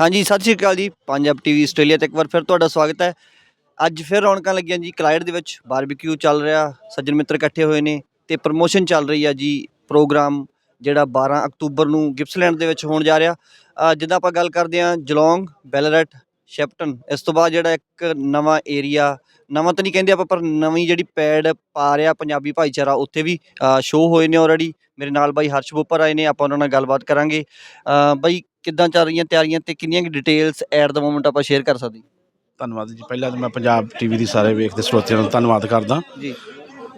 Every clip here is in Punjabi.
ਹਾਂਜੀ, ਸਤਿ ਸ਼੍ਰੀ ਅਕਾਲ ਜੀ। ਪੰਜਾਬ ਟੀਵੀ ਆਸਟ੍ਰੇਲੀਆ ਤੇ ਇੱਕ ਵਾਰ ਫਿਰ ਤੁਹਾਡਾ ਸਵਾਗਤ ਹੈ। ਅੱਜ ਫਿਰ ਰੌਣਕਾਂ ਲੱਗੀਆਂ ਜੀ ਕਲਾਇਡ ਦੇ ਵਿੱਚ। ਬਾਰਬੀਕਿਊ ਚੱਲ ਰਿਹਾ, ਸੱਜਣ ਮਿੱਤਰ ਇਕੱਠੇ ਹੋਏ ਨੇ ਤੇ ਪ੍ਰਮੋਸ਼ਨ ਚੱਲ ਰਹੀ ਆ ਜੀ ਪ੍ਰੋਗਰਾਮ, ਜਿਹੜਾ 12 ਅਕਤੂਬਰ ਨੂੰ ਗਿਪਸਲੈਂਡ ਦੇ ਵਿੱਚ ਹੋਣ ਜਾ ਰਿਹਾ। ਜਿੱਦਾਂ ਆਪਾਂ ਗੱਲ ਕਰਦੇ ਹਾਂ, ਜਲੌਂਗ, ਬੈਲਰਟ, ਸ਼ੈਪਟਨ, ਇਸ ਤੋਂ ਬਾਅਦ ਜਿਹੜਾ ਇੱਕ ਨਵਾਂ ਏਰੀਆ ਨਵਾਂ ਤਾਂ ਨਹੀਂ ਕਹਿੰਦੇ ਆਪਾਂ ਪਰ ਨਵੀਂ ਜਿਹੜੀ ਪੈੜ ਪਾ ਰਿਹਾ ਪੰਜਾਬੀ ਭਾਈਚਾਰਾ ਉੱਥੇ ਵੀ ਸ਼ੋਅ ਹੋਏ ਨੇ ਆਲਰੇਡੀ ਮੇਰੇ ਨਾਲ ਬਾਈ ਹਰਸ਼ ਬੋਪਰ ਆਏ ਨੇ ਆਪਾਂ ਉਹਨਾਂ ਨਾਲ ਗੱਲਬਾਤ ਕਰਾਂਗੇ। ਬਾਈ ਕਿੱਦਾਂ ਚੱਲ ਰਹੀਆਂ ਤਿਆਰੀਆਂ ਤੇ ਕਿੰਨੀਆਂ ਕਿ ਡਿਟੇਲਸ ਐਟ ਦਾ ਮੋਮੈਂਟ ਆਪਾਂ ਸ਼ੇਅਰ ਕਰ ਸਕਦੇ? ਧੰਨਵਾਦ ਜੀ। ਪਹਿਲਾਂ ਤਾਂ ਮੈਂ ਪੰਜਾਬ ਟੀਵੀ ਦੀ ਸਾਰੇ ਵੇਖਦੇ ਸਰੋਤਿਆਂ ਦਾ ਧੰਨਵਾਦ ਕਰਦਾ। ਜੀ।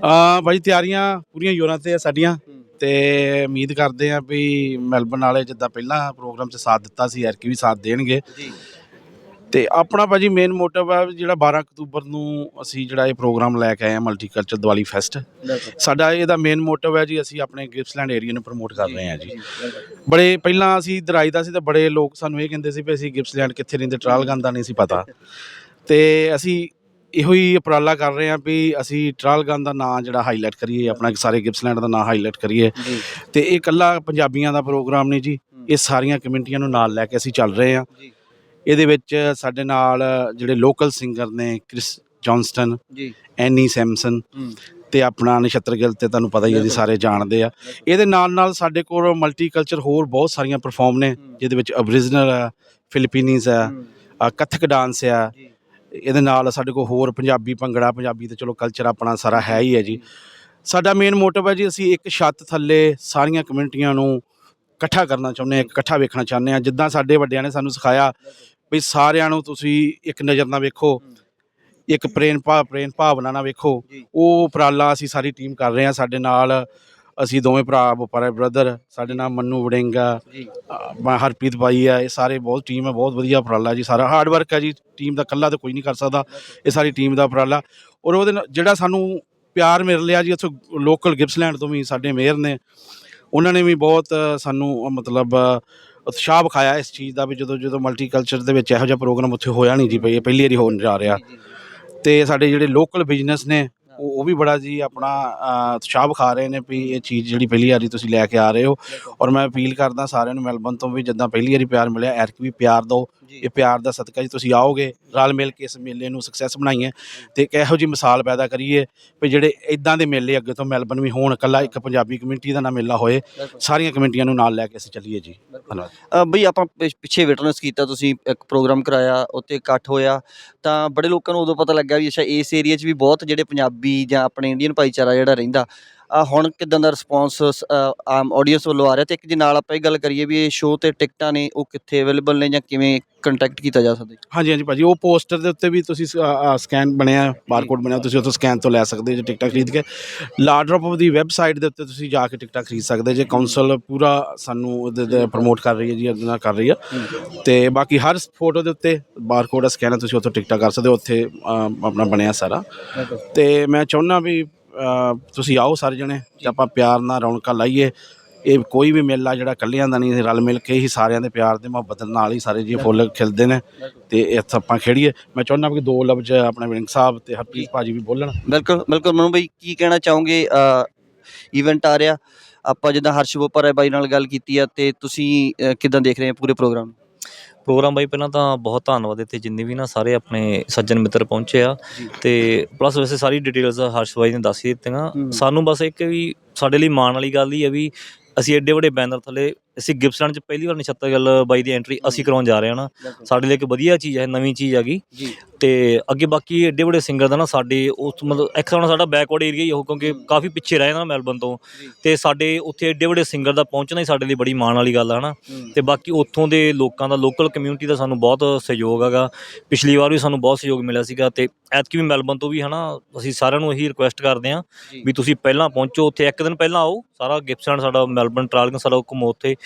ਆ ਬਾਈ ਤਿਆਰੀਆਂ ਪੂਰੀਆਂ ਜ਼ੋਰਾਂ ਤੇ ਆ ਸਾਡੀਆਂ। ਤੇ ਉਮੀਦ ਕਰਦੇ ਆ ਵੀ ਮੈਲਬਨ ਵਾਲੇ ਜਿੱਦਾਂ ਪਹਿਲਾਂ ਪ੍ਰੋਗਰਾਮ 'ਚ ਸਾਥ ਦਿੱਤਾ ਸੀ ਐਰਕੀ ਵੀ ਸਾਥ ਦੇਣਗੇ। ਜੀ। ਤੇ ਆਪਣਾ ਭਾਜੀ ਮੇਨ ਮੋਟਿਵ ਹੈ ਵੀ ਜਿਹੜਾ 12 ਅਕਤੂਬਰ ਨੂੰ ਅਸੀਂ ਜਿਹੜਾ ਇਹ ਪ੍ਰੋਗਰਾਮ ਲੈ ਕੇ ਆਏ ਆ ਮਲਟੀਕਲਚਰ ਦੀਵਾਲੀ ਫੈਸਟ ਸਾਡਾ ਇਹਦਾ ਮੇਨ ਮੋਟਿਵ ਹੈ ਜੀ ਅਸੀਂ ਆਪਣੇ ਗਿਫਟਸਲੈਂਡ ਏਰੀਆ ਨੂੰ ਪ੍ਰਮੋਟ ਕਰ ਰਹੇ ਹਾਂ ਜੀ। ਬੜੇ ਪਹਿਲਾਂ ਅਸੀਂ ਇੱਧਰ ਆਈਦਾ ਸੀ ਤਾਂ ਬੜੇ ਲੋਕ ਸਾਨੂੰ ਇਹ ਕਹਿੰਦੇ ਸੀ ਵੀ ਅਸੀਂ ਗਿਫਟਸਲੈਂਡ ਕਿੱਥੇ ਰਹਿੰਦੇ ਟਰਾਲ ਗੰਨ ਦਾ ਨਹੀਂ ਸੀ ਪਤਾ। ਤੇ ਅਸੀਂ ਇਹੋ ਹੀ ਉਪਰਾਲਾ ਕਰ ਰਹੇ ਹਾਂ ਵੀ ਅਸੀਂ ਟਰਾਲ ਗੰਨ ਦਾ ਨਾਂ ਜਿਹੜਾ ਹਾਈਲਾਈਟ ਕਰੀਏ ਆਪਣਾ ਸਾਰੇ ਗਿਫਟਸਲੈਂਡ ਦਾ ਨਾਂ ਹਾਈਲਾਈਟ ਕਰੀਏ। ਤੇ ਇਹ ਇਕੱਲਾ ਪੰਜਾਬੀਆਂ ਦਾ ਪ੍ਰੋਗਰਾਮ ਨਹੀਂ ਜੀ ਇਹ ਸਾਰੀਆਂ ਕਮਿਊਨਿਟੀਆਂ ਨੂੰ ਨਾਲ ਲੈ ਕੇ ਅਸੀਂ ਚੱਲ ਰਹੇ ਹਾਂ। ਇਹਦੇ ਵਿੱਚ ਸਾਡੇ ਨਾਲ ਜਿਹੜੇ ਲੋਕਲ ਸਿੰਗਰ ਨੇ Chris Johnston ji. Annie Samson ਤੇ ਆਪਣਾ ਨਛੱਤਰ ਗਿੱਲ ਤੇ ਤੁਹਾਨੂੰ ਪਤਾ ਹੀ ਹੈ ਜੀ ਸਾਰੇ ਜਾਣਦੇ ਆ। ਇਹਦੇ ਨਾਲ ਨਾਲ ਸਾਡੇ ਕੋਲ ਮਲਟੀਕਲਚਰ ਹੋਰ ਬਹੁਤ ਸਾਰੀਆਂ ਪਰਫਾਰਮ ਨੇ ਜਿਹਦੇ ਵਿੱਚ ਅਬਰੀਜਨਲ ਆ ਫਿਲੀਪੀਨੀਜ਼ ਆ ਕਥਕ ਡਾਂਸ ਆ। ਇਹਦੇ ਨਾਲ ਸਾਡੇ ਕੋਲ ਹੋਰ ਪੰਜਾਬੀ ਭੰਗੜਾ ਪੰਜਾਬੀ ਤੇ ਚਲੋ ਕਲਚਰ ਆਪਣਾ ਸਾਰਾ ਹੈ ਹੀ ਹੈ ਜੀ। ਸਾਡਾ ਮੇਨ ਮੋਟਿਵ ਹੈ ਜੀ ਅਸੀਂ ਇੱਕ ਛੱਤ ਥੱਲੇ ਸਾਰੀਆਂ ਕਮਿਊਨਿਟੀਆਂ ਨੂੰ ਇਕੱਠਾ ਕਰਨਾ ਚਾਹੁੰਦੇ ਹਾਂ ਇਕੱਠਾ ਵੇਖਣਾ ਚਾਹੁੰਦੇ ਹਾਂ। ਜਿੱਦਾਂ ਸਾਡੇ ਵੱਡਿਆਂ ਨੇ ਸਾਨੂੰ ਸਿਖਾਇਆ ਵੀ ਸਾਰਿਆਂ ਨੂੰ ਤੁਸੀਂ ਇੱਕ ਨਜ਼ਰ ਨਾਲ ਵੇਖੋ ਇੱਕ ਪ੍ਰੇਮ ਭਾ ਪ੍ਰੇਮ ਭਾਵਨਾ ਨਾਲ ਵੇਖੋ। ਉਹ ਉਪਰਾਲਾ ਅਸੀਂ ਸਾਰੀ ਟੀਮ ਕਰ ਰਹੇ ਹਾਂ। ਸਾਡੇ ਨਾਲ ਅਸੀਂ ਦੋਵੇਂ ਭਰਾ ਬਪਾਰੇ ਬ੍ਰਦਰ ਸਾਡੇ ਨਾਲ ਮੰਨੂ ਵੜਿੰਗਾ ਮੈਂ ਹਰਪ੍ਰੀਤ ਬਾਈ ਆ ਇਹ ਸਾਰੇ ਬਹੁਤ ਟੀਮ ਹੈ ਬਹੁਤ ਵਧੀਆ ਉਪਰਾਲਾ ਜੀ ਸਾਰਾ। ਹਾਰਡ ਵਰਕ ਹੈ ਜੀ ਟੀਮ ਦਾ ਇਕੱਲਾ ਤਾਂ ਕੋਈ ਨਹੀਂ ਕਰ ਸਕਦਾ। ਇਹ ਸਾਰੀ ਟੀਮ ਦਾ ਉਪਰਾਲਾ। ਔਰ ਉਹਦੇ ਜਿਹੜਾ ਸਾਨੂੰ ਪਿਆਰ ਮਿਲ ਲਿਆ ਜੀ ਉੱਥੋਂ ਲੋਕਲ ਗਿਪਸਲੈਂਡ ਤੋਂ ਵੀ ਸਾਡੇ ਮੇਅਰ ਨੇ ਉਹਨਾਂ ਨੇ ਵੀ ਬਹੁਤ ਸਾਨੂੰ ਮਤਲਬ ਉਤਸ਼ਾਹ ਵਿਖਾਇਆ ਇਸ ਚੀਜ਼ ਦਾ ਵੀ ਜਦੋਂ ਜਦੋਂ ਮਲਟੀਕਲਚਰ ਦੇ ਵਿੱਚ ਇਹੋ ਜਿਹਾ ਪ੍ਰੋਗਰਾਮ ਉੱਥੇ ਹੋਇਆ ਨਹੀਂ ਜੀ ਇਹ ਪਹਿਲੀ ਵਾਰੀ ਹੋਣ ਜਾ ਰਿਹਾ। ਤੇ ਸਾਡੇ ਜਿਹੜੇ ਲੋਕਲ ਬਿਜ਼ਨਸ ਨੇ ਉਹ ਉਹ ਵੀ ਬੜਾ ਜੀ ਆਪਣਾ ਉਤਸ਼ਾਹ ਵਿਖਾ ਰਹੇ ਨੇ ਵੀ ਇਹ ਚੀਜ਼ ਜਿਹੜੀ ਪਹਿਲੀ ਵਾਰੀ ਤੁਸੀਂ ਲੈ ਕੇ ਆ ਰਹੇ ਹੋ। ਔਰ ਮੈਂ ਅਪੀਲ ਕਰਦਾ ਸਾਰਿਆਂ ਨੂੰ ਮੈਲਬਨ ਤੋਂ ਵੀ ਜਿੱਦਾਂ ਪਹਿਲੀ ਵਾਰੀ ਪਿਆਰ ਮਿਲਿਆ ਐਰਕ ਵੀ ਪਿਆਰ ਦਿਓ। ਇਹ ਪਿਆਰ ਦਾ ਸਦਕਾ ਜੀ ਤੁਸੀਂ ਆਓਗੇ ਰਲ ਮਿਲ ਕੇ ਇਸ ਮੇਲੇ ਨੂੰ ਸਕਸੈਸ ਬਣਾਈਏ ਤੇ ਇੱਕ ਇਹੋ ਜੀ ਮਿਸਾਲ ਪੈਦਾ ਕਰੀਏ ਵੀ ਜਿਹੜੇ ਇਦਾਂ ਦੇ ਮੇਲੇ ਅੱਗੇ ਤੋਂ ਮੈਲਬਨ ਵੀ ਹੋਣ ਇਕੱਲਾ ਇੱਕ ਪੰਜਾਬੀ ਕਮਿਊਨਿਟੀ ਦਾ ਨਾ ਮੇਲਾ ਹੋਏ ਸਾਰੀਆਂ ਕਮਿਊਨਿਟੀਆਂ ਨੂੰ ਨਾਲ ਲੈ ਕੇ ਅਸੀਂ ਚੱਲੀਏ ਜੀ। ਧੰਨਵਾਦ। ਅ, ਬਈ ਆਪਾਂ ਪਿ- ਪਿੱਛੇ ਵਿਟਨੈਸ ਕੀਤਾ ਤੁਸੀਂ ਇੱਕ ਪ੍ਰੋਗਰਾਮ ਕਰਾਇਆ ਉੱਤੇ ਇਕੱਠ ਹੋਇਆ ਤਾਂ ਬੜੇ ਲੋਕਾਂ ਨੂੰ ਉਦੋਂ ਪਤਾ ਲੱਗਾ ਵੀ ਅੱਛਾ ਇਸ ਏਰੀਆ 'ਚ ਵੀ ਬਹੁਤ ਜਿਹੜੇ ਪੰਜਾਬੀ ਜਾਂ ਆਪਣੇ ਇੰਡੀਅਨ ਭਾਈਚਾਰਾ ਜਿਹੜਾ ਰਹਿੰਦਾ ਹੁਣ ਕਿਦਾਂ ਦਾ ਰਿਸਪੌਂਸ ਆਮ ਆਡੀਅנס ਵੱਲੋਂ ਆ ਰਿਹਾ? ਤੇ ਇੱਕ ਜੇ ਨਾਲ ਆਪਾਂ ਇਹ ਗੱਲ ਕਰੀਏ ਵੀ ਇਹ ਸ਼ੋਅ ਤੇ ਟਿਕਟਾਂ ਨੇ ਉਹ ਕਿੱਥੇ ਅਵੇਲੇਬਲ ਨੇ ਜਾਂ ਕਿਵੇਂ ਕੰਟੈਕਟ ਕੀਤਾ ਜਾ ਸਕਦਾ ਹਾਂਜੀ ਹਾਂਜੀ ਭਾਜੀ ਉਹ ਪੋਸਟਰ ਦੇ ਉੱਤੇ ਵੀ ਤੁਸੀਂ ਸਕੈਨ ਬਣਿਆ ਬਾਰਕੋਡ ਬਣਿਆ ਤੁਸੀਂ ਉੱਥੋਂ ਸਕੈਨ ਤੋਂ ਲੈ ਸਕਦੇ ਜੇ ਟਿਕਟਾਂ ਖਰੀਦ ਕੇ। ਲਾ ਡ੍ਰੌਪ ਦੀ ਵੈਬਸਾਈਟ ਦੇ ਉੱਤੇ ਤੁਸੀਂ ਜਾ ਕੇ ਟਿਕਟਾਂ ਖਰੀਦ ਸਕਦੇ ਜੇ ਕਾਉਂਸਲ ਪੂਰਾ ਸਾਨੂੰ ਉਹਦੇ ਪ੍ਰਮੋਟ ਕਰ ਰਹੀ ਹੈ ਜੀ ਉਹਦੇ ਨਾਲ ਕਰ ਰਹੀ ਆ ਤੇ ਬਾਕੀ ਹਰ ਫੋਟੋ ਦੇ ਉੱਤੇ ਬਾਰਕੋਡ ਸਕੈਨ ਤੁਸੀਂ ਉੱਥੋਂ ਟਿਕਟਾਂ ਕਰ ਸਕਦੇ ਹੋ ਉੱਥੇ ਆਪਣਾ ਬਣਿਆ ਸਾਰਾ। ਤੇ ਮੈਂ ਚਾਹੁੰਦਾ ਵੀ ਤੁਸੀਂ ਆਓ ਸਾਰੇ ਜਣੇ ਤੇ ਆਪਾਂ ਪਿਆਰ ਨਾਲ ਰੌਣਕਾਂ ਲਾਈਏ। ਇਹ ਕੋਈ ਵੀ ਮੇਲਾ ਜਿਹੜਾ ਇਕੱਲਿਆਂ ਦਾ ਨਹੀਂ ਰਲ ਮਿਲ ਕੇ ਹੀ ਸਾਰਿਆਂ ਦੇ ਪਿਆਰ ਦੇ ਮੁਹੱਬਤ ਨਾਲ ਹੀ ਸਾਰੇ ਜੀ ਫੁੱਲ ਖਿਲਦੇ ਨੇ ਤੇ ਇੱਥੇ ਆਪਾਂ ਖੇੜੀਏ ਮੈਂ ਚਾਹੁੰਦਾ ਵੀ ਦੋ ਲਫ਼ਜ਼ ਆਪਣੇ ਵਿੰਗ ਸਾਹਿਬ ਤੇ ਹਰਪ੍ਰੀਤ ਭਾਜੀ ਵੀ ਬੋਲਣ। ਬਿਲਕੁਲ ਬਿਲਕੁਲ। ਮਨੂ ਬਈ ਕੀ ਕਹਿਣਾ ਚਾਹੋਗੇ? ਇਵੈਂਟ ਆ ਰਿਹਾ। ਆਪਾਂ ਜਿੱਦਾਂ ਹਰਸ਼ ਬੋਪਰ ਹੈ ਬਾਈ ਨਾਲ ਗੱਲ ਕੀਤੀ ਆ ਤੇ ਤੁਸੀਂ ਕਿੱਦਾਂ ਦੇਖ ਰਹੇ ਹੋ ਪੂਰੇ ਪ੍ਰੋਗਰਾਮ ਨੂੰ? ਪ੍ਰੋਗਰਾਮ ਬਾਈ ਪਹਿਲਾਂ ਤਾਂ ਬਹੁਤ ਧੰਨਵਾਦ ਇੱਥੇ ਜਿੰਨੇ ਵੀ ਨਾ ਸਾਰੇ ਆਪਣੇ ਸੱਜਣ ਮਿੱਤਰ ਪਹੁੰਚੇ ਆ। ਤੇ ਪਲੱਸ ਵੈਸੇ ਸਾਰੀ ਡਿਟੇਲਸ ਹਰਸ਼ ਬਾਈ ਨੇ ਦੱਸ ਹੀ ਦਿੱਤੀਆਂ। ਸਾਨੂੰ ਬਸ ਇੱਕ ਵੀ ਸਾਡੇ ਲਈ ਮਾਣ ਵਾਲੀ ਗੱਲ ਹੀ ਹੈ ਵੀ ਅਸੀਂ ਐਡੇ ਵੱਡੇ ਬੈਨਰ ਥੱਲੇ ਅਸੀਂ ਗਿਫਟਸਲੈਂਡ 'ਚ ਪਹਿਲੀ ਵਾਰ ਨਛੱਤਰ ਗੱਲ ਬਾਈ ਦੀ ਐਂਟਰੀ ਅਸੀਂ ਕਰਾਉਣ ਜਾ ਰਹੇ ਹਾਂ ਨਾ। ਸਾਡੇ ਲਈ ਇੱਕ ਵਧੀਆ ਚੀਜ਼ ਹੈ ਨਵੀਂ ਚੀਜ਼ ਹੈਗੀ। ਤੇ ਅੱਗੇ ਬਾਕੀ ਏਡੇ ਵੱਡੇ ਸਿੰਗਰ ਦਾ ਨਾ ਸਾਡੇ ਉਸ ਮਤਲਬ ਇੱਕ ਹਿਸਾਬ ਨਾਲ ਸਾਡਾ ਬੈਕਵਰਡ ਏਰੀਆ ਹੀ ਉਹ ਕਿਉਂਕਿ ਕਾਫੀ ਪਿੱਛੇ ਰਹੇ ਨਾ ਮੈਲਬਨ ਤੋਂ। ਤੇ ਸਾਡੇ ਉੱਥੇ ਏਡੇ ਵੱਡੇ ਸਿੰਗਰ ਦਾ ਪਹੁੰਚਣਾ ਹੀ ਸਾਡੇ ਲਈ ਬੜੀ ਮਾਣ ਵਾਲੀ ਗੱਲ ਹੈ ਹਨਾ। ਤੇ ਬਾਕੀ ਉੱਥੋਂ ਦੇ ਲੋਕਾਂ ਦਾ ਲੋਕਲ ਕਮਿਊਨਿਟੀ ਦਾ ਸਾਨੂੰ ਬਹੁਤ ਸਹਿਯੋਗ ਹੈਗਾ। ਪਿਛਲੀ ਵਾਰ ਵੀ ਸਾਨੂੰ ਬਹੁਤ ਸਹਿਯੋਗ ਮਿਲਿਆ ਸੀਗਾ ਤੇ ਐਤਕੀ ਵੀ ਮੈਲਬਨ ਤੋਂ ਵੀ ਹਨਾ ਅਸੀਂ ਸਾਰਿਆਂ ਨੂੰ ਇਹੀ ਰਿਕੁਐਸਟ ਕਰਦੇ ਹਾਂ ਜੀ। ਵੀ ਤੁਸੀਂ ਪਹਿਲਾਂ ਪਹੁੰਚੋ ਉੱਥੇ ਇੱਕ ਦਿਨ ਪਹਿਲਾਂ ਆਓ। ਸਾਰਾ ਗਿਫਟਸਲੈਂਡ ਸਾਡਾ ਮੈਲਬਨ ਟਰਾਲਿੰਗ ਸਾਡਾ ਘੁੰਮੋ ਉੱਥੇ।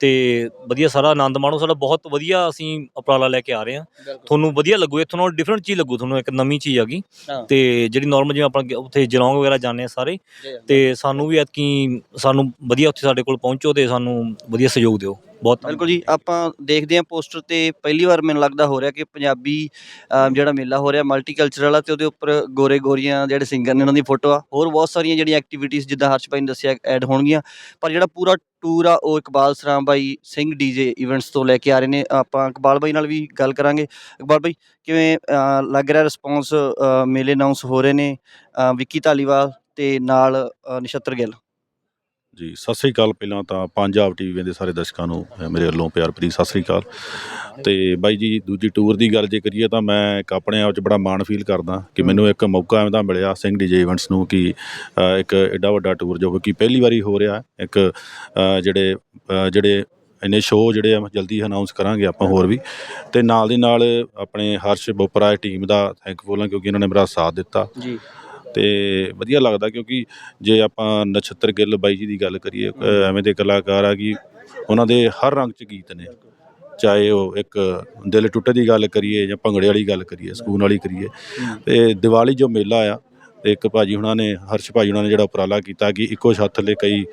ਤੇ ਵਧੀਆ ਸਾਰਾ ਆਨੰਦ ਮਾਣੋ ਸਾਡਾ ਬਹੁਤ ਵਧੀਆ ਅਸੀਂ ਉਪਰਾਲਾ ਲੈ ਕੇ ਆ ਰਹੇ ਹਾਂ। ਤੁਹਾਨੂੰ ਵਧੀਆ ਲੱਗੂ ਇੱਥੋਂ ਨਾਲ ਡਿਫਰੈਂਟ ਚੀਜ਼ ਲੱਗੂ ਤੁਹਾਨੂੰ ਇੱਕ ਨਵੀਂ ਚੀਜ਼ ਹੈਗੀ ਹਾਂ। ਤੇ ਜਿਹੜੀ ਨਾਰਮਲ ਜਿਵੇਂ ਆਪਾਂ ਉੱਥੇ ਜਲੌਂਗ ਵਗੈਰਾ ਜਾਂਦੇ ਆ ਸਾਰੇ ਤੇ ਸਾਨੂੰ ਵੀ ਐਤਕੀ ਸਾਨੂੰ ਵਧੀਆ ਉੱਥੇ ਸਾਡੇ ਕੋਲ ਪਹੁੰਚੋ ਤੇ ਸਾਨੂੰ ਵਧੀਆ ਸਹਿਯੋਗ ਦਿਓ। ਬਹੁਤ ਬਿਲਕੁਲ ਜੀ ਆਪਾਂ ਦੇਖਦੇ ਹਾਂ ਪੋਸਟਰ ਤੇ ਪਹਿਲੀ ਵਾਰ ਮੈਨੂੰ ਲੱਗਦਾ ਹੋ ਰਿਹਾ ਕਿ ਪੰਜਾਬੀ ਅਮ, ਜਿਹੜਾ ਮੇਲਾ ਹੋ ਰਿਹਾ ਮਲਟੀਕਲਚਰਲ ਆ ਤੇ ਉਹਦੇ ਉੱਪਰ ਗੋਰੇ ਗੋਰੀਆਂ ਜਿਹੜੇ ਸਿੰਗਰ ਨੇ ਉਹਨਾਂ ਦੀ ਫੋਟੋ ਆ। ਹੋਰ ਬਹੁਤ ਸਾਰੀਆਂ ਜਿਹੜੀਆਂ ਐਕਟੀਵਿਟੀਜ਼ ਜਿੱਦਾਂ ਹਰਸ਼ ਭਾਈ ਨੇ ਦੱਸਿਆ ਐਡ ਹੋਣਗੀਆਂ। ਪਰ ਜਿਹੜਾ ਪੂਰਾ ਟੂਰ ਆ ਉਹ ਇਕਬਾਲ ਸਰਾਮ ਬਾਈ ਸਿੰਘ ਡੀਜੇ ਇਵੈਂਟਸ ਤੋਂ ਲੈ ਕੇ ਆ ਰਹੇ ਨੇ। ਆਪਾਂ ਇਕਬਾਲ ਬਾਈ ਨਾਲ ਵੀ ਗੱਲ ਕਰਾਂਗੇ। ਇਕਬਾਲ ਬਾਈ, ਕਿਵੇਂ ਲੱਗ ਰਿਹਾ ਰਿਸਪੌਂਸ ਮੇਲੇ ਅਨਾਉਂਸ ਹੋ ਰਹੇ ਨੇ? ਵਿੱਕੀ ਧਾਲੀਵਾਲ ਤੇ ਨਾਲ ਨਛੱਤਰ ਗਿੱਲ। ਜੀ, ਸਤਿ ਸ੍ਰੀ ਅਕਾਲ ਪਹਿਲਾਂ ਤਾਂ ਪੰਜਾਬ ਟੀਵੀ ਦੇ ਸਾਰੇ ਦਰਸ਼ਕਾਂ ਨੂੰ ਮੇਰੇ ਵੱਲੋਂ ਪਿਆਰ ਭਰੀ ਸਤਿ ਸ੍ਰੀ ਅਕਾਲ। ਤੇ ਬਾਈ ਜੀ, ਦੂਜੀ ਟੂਰ ਦੀ ਗੱਲ ਜੇ ਕਰੀਏ ਤਾਂ ਮੈਂ ਇੱਕ ਆਪਣੇ ਆਪ 'ਚ ਬੜਾ ਮਾਣ ਫੀਲ ਕਰਦਾ ਕਿ ਮੈਨੂੰ ਇੱਕ ਮੌਕਾ ਐਵੇਂ ਦਾ ਮਿਲਿਆ ਸਿੰਘ ਡੀਜੇ ਇਵੈਂਟਸ ਨੂੰ ਕਿ ਇੱਕ ਐਡਾ ਵੱਡਾ ਟੂਰ ਜੋ ਕਿ ਪਹਿਲੀ ਵਾਰੀ ਹੋ ਰਿਹਾ, ਇੱਕ ਜਿਹੜੇ ਜਿਹੜੇ ਇੰਨੇ ਸ਼ੋਅ ਜਿਹੜੇ ਆ, ਜਲਦੀ ਅਨਾਉਂਸ ਕਰਾਂਗੇ ਆਪਾਂ ਹੋਰ ਵੀ। ਤੇ ਨਾਲ ਦੀ ਨਾਲ ਆਪਣੇ ਹਰਸ਼ ਬੋਪਰਾ ਟੀਮ ਦਾ ਥੈਂਕਫੁਲ ਹਾਂ ਕਿਉਂਕਿ ਇਹਨਾਂ ਨੇ ਮੇਰਾ ਸਾਥ ਦਿੱਤਾ। ਜੀ। ਤੇ ਵਧੀਆ ਲੱਗਦਾ ਕਿਉਂਕਿ ਜੇ ਆਪਾਂ ਨਛੱਤਰ ਗਿੱਲ ਬਾਈ ਜੀ ਦੀ ਗੱਲ ਕਰੀਏ ਐਵੇਂ ਦੇ ਕਲਾਕਾਰ ਆ ਕਿ ਉਹਨਾਂ ਦੇ ਹਰ ਰੰਗ ਚ ਗੀਤ ਨੇ। ਚਾਹੇ ਉਹ ਇੱਕ ਦਿਲ ਟੁੱਟੇ ਦੀ ਗੱਲ ਕਰੀਏ ਜਾਂ ਭੰਗੜੇ ਵਾਲੀ ਗੱਲ ਕਰੀਏ ਸਕੂਨ ਵਾਲੀ ਕਰੀਏ। ਤੇ ਦੀਵਾਲੀ ਜੋ ਮੇਲਾ ਆ ਤੇ ਇੱਕ ਭਾਜੀ ਹੁਣਾਂ ਨੇ ਹਰਸ਼ ਭਾਜੀ ਹੁਣਾਂ ਨੇ ਜਿਹੜਾ ਉਪਰਾਲਾ ਕੀਤਾ ਕਿ ਇੱਕੋ ਛੱਤ ਥੱਲੇ ਕਈ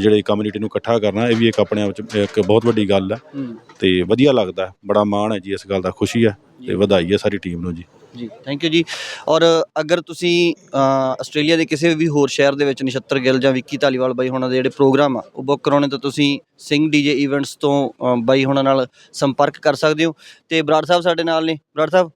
ਜਿਹੜੇ ਕਮਿਊਨਿਟੀ ਨੂੰ ਇਕੱਠਾ ਕਰਨਾ ਇਹ ਵੀ ਇੱਕ ਆਪਣੇ ਆਪ ਚ ਇੱਕ ਬਹੁਤ ਵੱਡੀ ਗੱਲ ਹੈ। ਤੇ ਵਧੀਆ ਲੱਗਦਾ ਬੜਾ ਮਾਣ ਹੈ ਜੀ ਇਸ ਗੱਲ ਦਾ ਖੁਸ਼ੀ ਹੈ ਤੇ ਵਧਾਈ ਹੈ ਸਾਰੀ ਟੀਮ ਨੂੰ ਜੀ। ਜੀ ਥੈਂਕ ਯੂ ਜੀ। ਔਰ ਅਗਰ ਤੁਸੀਂ ਅ, ਆਸਟ੍ਰੇਲੀਆ ਦੇ ਕਿਸੇ ਵੀ ਹੋਰ ਸ਼ਹਿਰ ਦੇ ਵਿੱਚ ਨਛੱਤਰ ਗਿੱਲ ਜਾਂ ਵਿੱਕੀ ਧਾਲੀਵਾਲ ਬਾਈ ਹੋਣਾ ਦੇ ਜਿਹੜੇ ਪ੍ਰੋਗਰਾਮ ਆ ਉਹ ਬੁੱਕ ਕਰਾਉਣੇ ਤਾਂ ਤੁਸੀਂ ਸਿੰਘ ਡੀਜੇ ਇਵੈਂਟਸ ਤੋਂ ਅ, ਬਾਈ ਹੋਣਾ ਨਾਲ ਸੰਪਰਕ ਕਰ ਸਕਦੇ ਹੋ। ਤੇ ਬਰਾੜ ਸਾਹਿਬ ਸਾਡੇ ਨਾਲ ਨੇ। ਬਰਾੜ ਸਾਹਿਬ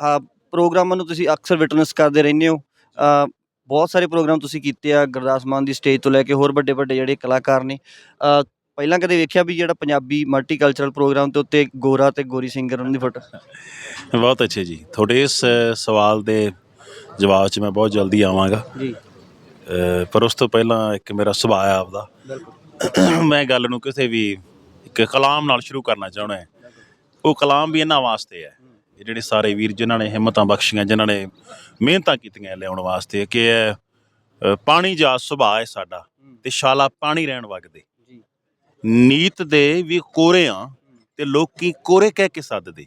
ਆ ਪ੍ਰੋਗਰਾਮਾਂ ਨੂੰ ਤੁਸੀਂ ਅਕਸਰ ਵਿਟਨੈਸ ਕਰਦੇ ਰਹਿੰਦੇ ਹੋ। ਅ, ਬਹੁਤ ਸਾਰੇ ਪ੍ਰੋਗਰਾਮ ਤੁਸੀਂ ਕੀਤੇ ਆ ਗੁਰਦਾਸ ਮਾਨ ਦੀ ਸਟੇਜ ਤੋਂ ਲੈ ਕੇ ਹੋਰ ਵੱਡੇ ਵੱਡੇ ਜਿਹੜੇ ਕਲਾਕਾਰ ਨੇ। ਅ, ਪਹਿਲਾਂ ਕਦੇ ਵੇਖਿਆ ਵੀ ਜਿਹੜਾ ਪੰਜਾਬੀ ਮਲਟੀਕਲਚਰਲ ਪ੍ਰੋਗਰਾਮ ਦੇ ਉੱਤੇ ਗੋਰਾ ਤੇ ਗੋਰੀ ਸਿੰਗਰ ਉਹਨਾਂ ਦੀ ਫੋਟੋ? ਬਹੁਤ ਅੱਛੇ ਜੀ। ਤੁਹਾਡੇ ਇਸ ਸਵਾਲ ਦੇ ਜਵਾਬ 'ਚ ਮੈਂ ਬਹੁਤ ਜਲਦੀ ਆਵਾਂਗਾ। ਜੀ। ਪਰ ਉਸ ਤੋਂ ਪਹਿਲਾਂ ਇੱਕ ਮੇਰਾ ਸੁਭਾਅ ਹੈ ਆਪਦਾ। ਮੈਂ ਗੱਲ ਨੂੰ ਕਿਸੇ ਵੀ ਇੱਕ ਕਲਾਮ ਨਾਲ ਸ਼ੁਰੂ ਕਰਨਾ ਚਾਹੁੰਦਾ ਹਾਂ। ਉਹ ਕਲਾਮ ਵੀ ਇਹਨਾਂ ਵਾਸਤੇ ਹੈ। ਇਹ ਜਿਹੜੇ ਸਾਰੇ ਵੀਰ ਜਿਨ੍ਹਾਂ ਨੇ ਹਿੰਮਤਾਂ ਬਖਸ਼ੀਆਂ ਜਿਨ੍ਹਾਂ ਨੇ ਮਿਹਨਤਾਂ ਕੀਤੀਆਂ ਲਿਆਉਣ ਵਾਸਤੇ ਕਿ ਪਾਣੀ ਜਾ ਸੁਭਾਅ ਹੈ ਸਾਡਾ ਤੇ ਸ਼ਾਲਾ ਪਾਣੀ ਰਹਿਣ ਵਗਦੇ। ਨੀਤ ਦੇ ਵੀ ਕੋਰੇ ਆ ਤੇ ਲੋਕੀ ਕੋਰੇ ਕਹਿ ਕੇ ਸੱਦਦੇ।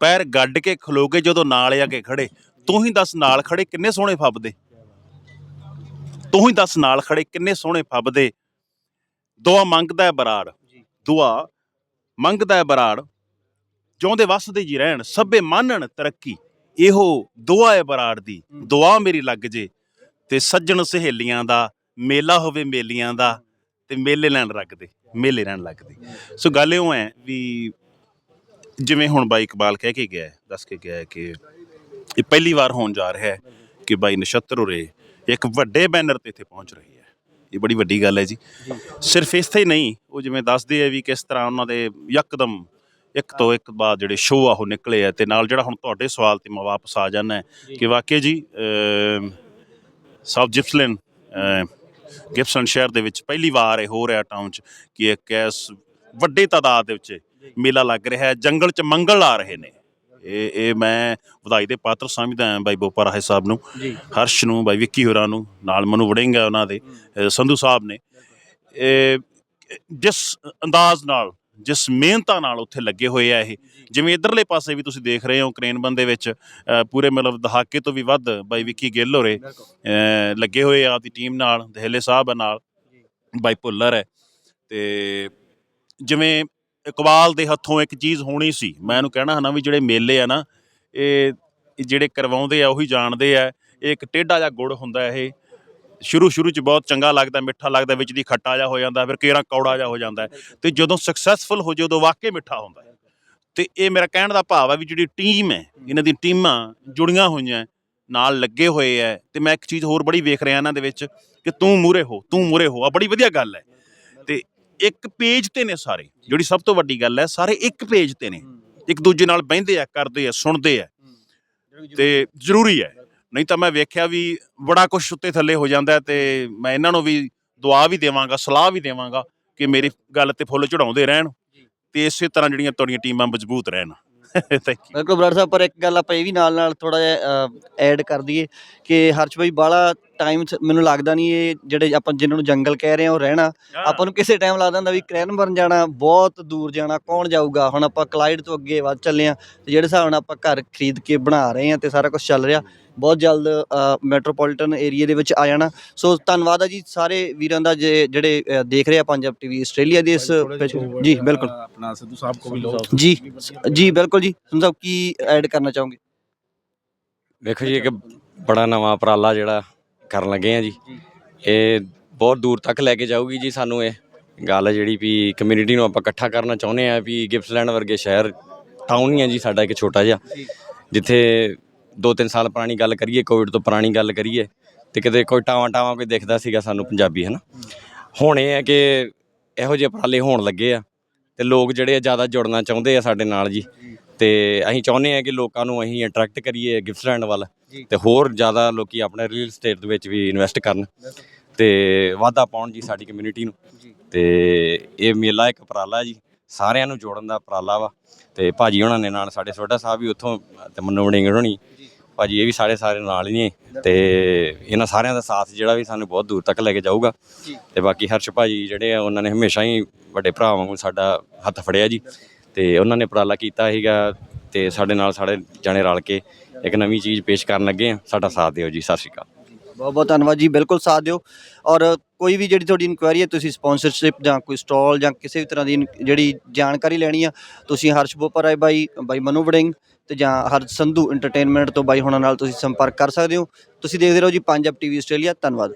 ਪੈਰ ਗੱਡ ਕੇ ਖਲੋਗੇ ਜਦੋਂ ਨਾਲ ਆ ਕੇ ਖੜੇ ਤੂੰ ਹੀ ਦੱਸ ਨਾਲ ਖੜੇ ਕਿੰਨੇ ਸੋਹਣੇ ਫੱਬਦੇ। ਤੂੰ ਹੀ ਦੱਸ ਨਾਲ ਖੜੇ ਕਿੰਨੇ ਸੋਹਣੇ ਫੱਬਦੇ। ਦੁਆ ਮੰਗਦਾ ਹੈ ਬਰਾੜ ਦੁਆ ਮੰਗਦਾ ਹੈ ਬਰਾੜ। ਜਿਉਂਦੇ ਵਸਦੇ ਜੀ ਰਹਿਣ ਸਭੇ ਮਾਨਣ ਤਰੱਕੀ। ਇਹੋ ਦੁਆ ਹੈ ਬਰਾੜ ਦੀ ਦੁਆ ਮੇਰੀ ਲੱਗ ਜੇ ਤੇ ਸੱਜਣ ਸਹੇਲੀਆਂ ਦਾ ਮੇਲਾ ਹੋਵੇ ਮੇਲੀਆਂ ਦਾ। ਤੇ ਮੇਲੇ ਲੈਣ ਲੱਗਦੇ ਮੇਲੇ ਰਹਿਣ ਲੱਗਦੇ। ਸੋ ਗੱਲ ਇਉਂ ਹੈ ਵੀ ਜਿਵੇਂ ਹੁਣ ਬਾਈ ਇਕਬਾਲ ਕਹਿ ਕੇ ਗਿਆ ਦੱਸ ਕੇ ਗਿਆ ਕਿ ਇਹ ਪਹਿਲੀ ਵਾਰ ਹੋਣ ਜਾ ਰਿਹਾ ਹੈ ਕਿ ਬਾਈ ਨਛੱਤਰ ਉਰੇ ਇੱਕ ਵੱਡੇ ਬੈਨਰ ਤੇ ਇੱਥੇ ਪਹੁੰਚ ਰਹੀ ਹੈ। ਇਹ ਬੜੀ ਵੱਡੀ ਗੱਲ ਹੈ ਜੀ। ਸਿਰਫ ਇੱਥੇ ਹੀ ਨਹੀਂ, ਉਹ ਜਿਵੇਂ ਦੱਸਦੇ ਆ ਵੀ ਕਿਸ ਤਰ੍ਹਾਂ ਉਹਨਾਂ ਦੇ ਯਕਦਮ ਇੱਕ ਤੋਂ ਇੱਕ ਬਾਅਦ ਜਿਹੜੇ ਸ਼ੋਅ ਆ ਉਹ ਨਿਕਲੇ ਆ ਤੇ ਨਾਲ ਜਿਹੜਾ ਹੁਣ ਤੁਹਾਡੇ ਸਵਾਲ ਤੇ ਮੈਂ ਵਾਪਸ ਆ ਜਾਣਾ ਕਿ ਵਾਕਿਆ ਜੀ ਸਾਹਿਬ ਜਿਪਸਲਨ ਗਿਪਸਨ ਸ਼ਹਿਰ ਦੇ ਵਿੱਚ ਪਹਿਲੀ ਵਾਰ ਇਹ ਹੋ ਰਿਹਾ ਟਾਊਨ 'ਚ ਕਿ ਇੱਕ ਇਸ ਵੱਡੇ ਤਾਦਾਦ ਦੇ ਵਿੱਚ ਮੇਲਾ ਲੱਗ ਰਿਹਾ ਹੈ ਜੰਗਲ 'ਚ ਮੰਗਲ ਆ ਰਹੇ ਨੇ। ਇਹ ਇਹ ਮੈਂ ਵਧਾਈ ਦੇ ਪਾਤਰ ਸਮਝਦਾ ਹਾਂ ਬਾਈ ਬੋਪਾ ਰਾਏ ਸਾਹਿਬ ਨੂੰ ਹਰਸ਼ ਨੂੰ ਬਾਈ ਵਿੱਕੀ ਹੋਰਾਂ ਨੂੰ ਨਾਲ ਮਨੂ ਵੜਿੰਗਾ ਉਹਨਾਂ ਦੇ ਸੰਧੂ ਸਾਹਿਬ ਨੇ। ਇਹ ਜਿਸ ਅੰਦਾਜ਼ ਨਾਲ ਜਿਸ ਮਿਹਨਤਾਂ ਨਾਲ ਉੱਥੇ ਲੱਗੇ ਹੋਏ ਆ ਇਹ। ਜਿਵੇਂ ਇਧਰਲੇ ਪਾਸੇ ਵੀ ਤੁਸੀਂ ਦੇਖ ਰਹੇ ਹੋ ਕ੍ਰੇਨਬੰਦ ਦੇ ਵਿੱਚ ਅ, ਪੂਰੇ ਮਤਲਬ ਦਹਾਕੇ ਤੋਂ ਵੀ ਵੱਧ ਬਾਈ ਵਿੱਕੀ ਗਿੱਲ ਹੋਰੇ ਅ, ਲੱਗੇ ਹੋਏ ਆ ਆਪਦੀ ਟੀਮ ਨਾਲ ਦਹੇਲੇ ਸਾਹਿਬ ਨਾਲ ਬਾਈ ਭੁੱਲਰ ਹੈ। ਤੇ ਜਿਵੇਂ ਇਕਬਾਲ ਦੇ ਹੱਥੋਂ ਇੱਕ ਚੀਜ਼ ਹੋਣੀ ਸੀ ਮੈਂ ਇਹਨੂੰ ਕਹਿਣਾ ਹਨਾ ਵੀ ਜਿਹੜੇ ਮੇਲੇ ਆ ਨਾ ਇਹ ਇਹ ਜਿਹੜੇ ਕਰਵਾਉਂਦੇ ਆ ਉਹੀ ਜਾਣਦੇ ਆ ਇਹ ਇੱਕ ਟੇਢਾ ਜਿਹਾ ਗੁੜ ਹੁੰਦਾ ਇਹ। ਸ਼ੁਰੂ ਸ਼ੁਰੂ ਚ ਬਹੁਤ ਚੰਗਾ ਲੱਗਦਾ ਮਿੱਠਾ ਲੱਗਦਾ ਵਿੱਚ ਦੀ ਖੱਟਾ ਜਿਹਾ ਹੋ ਜਾਂਦਾ ਫਿਰ ਕੇਰਾ ਕੌੜਾ ਜਿਹਾ ਹੋ ਜਾਂਦਾ। ਤੇ ਜਦੋਂ ਸਕਸੈਸਫੁਲ ਹੋ ਜੇ ਉਦੋਂ ਵਾਕਈ ਮਿੱਠਾ ਹੁੰਦਾ। ਤੇ ਇਹ ਮੇਰਾ ਕਹਿਣ ਦਾ ਭਾਵ ਹੈ ਵੀ ਜਿਹੜੀ ਟੀਮ ਹੈ ਇਹਨਾਂ ਦੀ ਟੀਮਾਂ ਜੁੜੀਆਂ ਹੋਈਆਂ ਨਾਲ ਲੱਗੇ ਹੋਏ ਐ ਤੇ ਮੈਂ ਇੱਕ ਚੀਜ਼ ਹੋਰ ਬੜੀ ਵੇਖ ਰਿਹਾ ਇਹਨਾਂ ਦੇ ਵਿੱਚ ਕਿ ਤੂੰ ਮੂਰੇ ਹੋ ਤੂੰ ਮੂਰੇ ਹੋ। ਆ ਬੜੀ ਵਧੀਆ ਗੱਲ ਹੈ। ਤੇ ਇੱਕ ਪੇਜ ਤੇ ਨੇ ਸਾਰੇ ਜਿਹੜੀ ਸਭ ਤੋਂ ਵੱਡੀ ਗੱਲ ਹੈ ਸਾਰੇ ਇੱਕ ਪੇਜ ਤੇ ਨੇ। ਇੱਕ ਦੂਜੇ ਨਾਲ ਬਹਿੰਦੇ ਆ ਕਰਦੇ ਆ ਸੁਣਦੇ ਆ। ਤੇ ਜ਼ਰੂਰੀ ਹੈ। ਨਹੀਂ ਤਾਂ ਮੈਂ ਵੇਖਿਆ ਵੀ ਬੜਾ ਕੁਝ ਉੱਤੇ ਥੱਲੇ ਹੋ ਜਾਂਦਾ ਤੇ ਮੈਂ ਇਹਨਾਂ ਨੂੰ ਵੀ ਦੁਆ ਵੀ ਦੇਵਾਂਗਾ ਸਲਾਹ ਵੀ ਦੇਵਾਂਗਾ ਕਿ ਮੇਰੀ ਗੱਲ ਤੇ ਫੁੱਲ ਚੜਾਉਂਦੇ ਰਹਿਣ ਤੇ ਇਸੇ ਤਰ੍ਹਾਂ ਜਿਹੜੀਆਂ ਤੁਹਾਡੀਆਂ ਟੀਮਾਂ ਮਜ਼ਬੂਤ ਰਹਿਣ। ਥੈਂਕ ਯੂ ਬਿਲਕੁਲ ਬਰਾੜ ਸਾਹਿਬ ਪਰ ਇੱਕ ਗੱਲ ਆਪਾਂ ਇਹ ਵੀ ਨਾਲ ਨਾਲ ਥੋੜਾ ਜਿਹਾ ਐਡ ਕਰ ਦਈਏ ਕਿ ਹਰਸ਼ ਭਾਈ ਬਾਲਾ ਟਾਈਮ ਮੈਨੂੰ ਲੱਗਦਾ ਨਹੀਂ ਇਹ ਜਿਹੜੇ ਆਪਾਂ ਜਿਨ੍ਹਾਂ ਨੂੰ ਜੰਗਲ ਕਹਿ ਰਹੇ ਆ ਉਹ ਰਹਿਣਾ। ਆਪਾਂ ਨੂੰ ਕਿਸੇ ਟਾਈਮ ਲੱਗਦਾ ਹੁੰਦਾ ਵੀ ਕ੍ਰੈਨਬਰਨ ਜਾਣਾ ਬਹੁਤ ਦੂਰ ਜਾਣਾ ਕੌਣ ਜਾਊਗਾ? ਹੁਣ ਆਪਾਂ ਕਲਾਈਡ ਤੋਂ ਅੱਗੇ ਵੱਧ ਚੱਲੇ ਆ ਤੇ ਜਿਹੜੇ ਹਿਸਾਬ ਨਾਲ ਆਪਾਂ ਘਰ ਖਰੀਦ ਕੇ ਬਣਾ ਰਹੇ ਆ ਤੇ ਸਾਰਾ ਕੁਝ ਚੱਲ ਰਿਹਾ ਬਹੁਤ ਜਲਦ ਮੈਟਰੋਪੋਲੀਟਨ ਏਰੀਆ ਦੇ ਵਿੱਚ ਆ ਜਾਣਾ। ਸੋ ਧੰਨਵਾਦ ਆ ਜੀ ਸਾਰੇ ਵੀਰਾਂ ਦਾ ਜੇ- ਜਿਹੜੇ ਦੇਖ ਰਹੇ ਆ ਪੰਜਾਬ ਟੀਵੀ ਆਸਟ੍ਰੇਲੀਆ ਦੇ ਇਸ ਵਿੱਚ। ਜੀ ਬਿਲਕੁਲ। ਆਪਣਾ ਸਿੱਧੂ ਸਾਹਿਬ ਕੋ ਵੀ ਲਓ। ਜੀ ਜੀ ਬਿਲਕੁਲ ਜੀ। ਤੁਹਾਨੂੰ ਸਾਹਿਬ ਕੀ ਐਡ ਕਰਨਾ ਚਾਹੋਗੇ? ਵੇਖੋ ਜੀ ਇੱਕ ਬੜਾ ਨਵਾਂ ਉਪਰਾਲਾ ਜਿਹੜਾ ਕਰਨ ਲੱਗੇ ਆ ਜੀ। ਇਹ ਬਹੁਤ ਦੂਰ ਤੱਕ ਲੈ ਕੇ ਜਾਊਗੀ ਜੀ ਸਾਨੂੰ ਇਹ। ਗੱਲ ਜਿਹੜੀ ਵੀ ਕਮਿਊਨਿਟੀ ਨੂੰ ਆਪਾਂ ਇਕੱਠਾ ਕਰਨਾ ਚਾਹੁੰਦੇ ਆ ਵੀ ਗਿਪਸਲੈਂਡ ਵਰਗੇ ਸ਼ਹਿਰ ਟਾਊਨ ਹੀ ਆ ਜੀ ਸਾਡਾ ਇੱਕ ਛੋਟਾ ਜਿਹਾ। ਜਿੱਥੇ 2-3 ਸਾਲ ਪੁਰਾਣੀ ਗੱਲ ਕਰੀਏ ਕੋਵਿਡ ਤੋਂ ਪੁਰਾਣੀ ਗੱਲ ਕਰੀਏ ਤੇ ਕਿਤੇ ਕੋਈ ਟਾਵਾਂ ਟਾਵਾਂ ਕੋਈ ਦਿਖਦਾ ਸੀਗਾ ਸਾਨੂੰ ਪੰਜਾਬੀ ਹੈ ਨਾ ਹੁਣ ਇਹ ਹੈ ਕਿ ਇਹੋ ਜਿਹੇ ਉਪਰਾਲੇ ਹੋਣ ਲੱਗੇ ਆ ਤੇ ਲੋਕ ਜਿਹੜੇ ਆ ਜ਼ਿਆਦਾ ਜੁੜਨਾ ਚਾਹੁੰਦੇ ਆ ਸਾਡੇ ਨਾਲ ਜੀ। ਤੇ ਅਸੀਂ ਚਾਹੁੰਦੇ ਆ ਕਿ ਲੋਕਾਂ ਨੂੰ ਅਸੀਂ ਅਟਰੈਕਟ ਕਰੀਏ ਗਿਫਟਲੈਂਡ ਵੱਲ। ਤੇ ਹੋਰ ਜ਼ਿਆਦਾ ਲੋਕੀ ਆਪਣੇ ਰੀਅਲ ਸਟੇਟ ਦੇ ਵਿੱਚ ਵੀ ਇਨਵੈਸਟ ਕਰਨ। ਤੇ ਵਾਧਾ ਪਾਉਣ ਜੀ ਸਾਡੀ ਕਮਿਊਨਿਟੀ ਨੂੰ। ਤੇ ਇਹ ਮੇਲਾ ਇੱਕ ਉਪਰਾਲਾ ਜੀ ਸਾਰਿਆਂ ਨੂੰ ਜੋੜਨ ਦਾ ਉਪਰਾਲਾ ਵਾ। ਤੇ ਭਾਜੀ ਉਹਨਾਂ ਨੇ ਨਾਲ ਸਾਡੇ ਸੋਢਾ ਸਾਹਿਬ ਵੀ ਉੱਥੋਂ ਤੇ ਮੰਨੂ ਵੜਿੰਗ ਹੋਣੀ। ਭਾਜੀ ਇਹ ਵੀ ਸਾਰੇ ਸਾਰੇ ਨਾਲ ਹੀ ਨੇ। ਤੇ ਇਹਨਾਂ ਸਾਰਿਆਂ ਦਾ ਸਾਥ ਜਿਹੜਾ ਵੀ ਸਾਨੂੰ ਬਹੁਤ ਦੂਰ ਤੱਕ ਲੈ ਕੇ ਜਾਊਗਾ। ਤੇ ਬਾਕੀ ਹਰਸ਼ ਭਾਜੀ ਜਿਹੜੇ ਆ ਉਹਨਾਂ ਨੇ ਹਮੇਸ਼ਾ ਹੀ ਵੱਡੇ ਭਰਾ ਵਾਂਗੂ ਸਾਡਾ ਹੱਥ ਫੜਿਆ ਜੀ। ਤੇ ਉਹਨਾਂ ਨੇ ਉਪਰਾਲਾ ਕੀਤਾ ਸੀਗਾ ਤੇ ਸਾਡੇ ਨਾਲ ਸਾਡੇ ਜਾਣੇ ਰਲ ਕੇ ਇੱਕ ਨਵੀਂ ਚੀਜ਼ ਪੇਸ਼ ਕਰਨ ਲੱਗੇ ਆ ਸਾਡਾ ਸਾਥ ਦਿਓ ਜੀ। ਸਤਿ ਸ਼੍ਰੀ ਅਕਾਲ। ਬਹੁਤ ਬਹੁਤ ਧੰਨਵਾਦ ਜੀ। ਬਿਲਕੁਲ ਸਾਥ ਦਿਓ। ਔਰ ਕੋਈ ਵੀ ਜਿਹੜੀ ਤੁਹਾਡੀ ਇਨਕੁਆਇਰੀ ਹੈ, ਤੁਸੀਂ ਸਪਾਂਸਰਸ਼ਿਪ ਜਾਂ ਕੋਈ ਸਟਾਲ ਜਾਂ ਕਿਸੇ ਵੀ ਤਰ੍ਹਾਂ ਦੀ ਇਨ- ਜਿਹੜੀ ਜਾਣਕਾਰੀ ਲੈਣੀ ਆ, ਤੁਸੀਂ ਹਰਸ਼ ਬੋਪਰਾਏ ਬਾਈ ਬਾਈ ਮਨੂ ਵੜਿੰਗ ਤੇ ਜਾਂ ਹਰ ਸੰਧੂ ਐਂਟਰਟੇਨਮੈਂਟ ਤੋਂ ਬਾਈ ਹੁਣਾਂ ਨਾਲ ਤੁਸੀਂ ਸੰਪਰਕ ਕਰ ਸਕਦੇ ਹੋ। ਤੁਸੀਂ ਦੇਖਦੇ ਰਹੋ ਜੀ ਪੰਜਾਬ ਟੀਵੀ ਆਸਟ੍ਰੇਲੀਆ ਧੰਨਵਾਦ।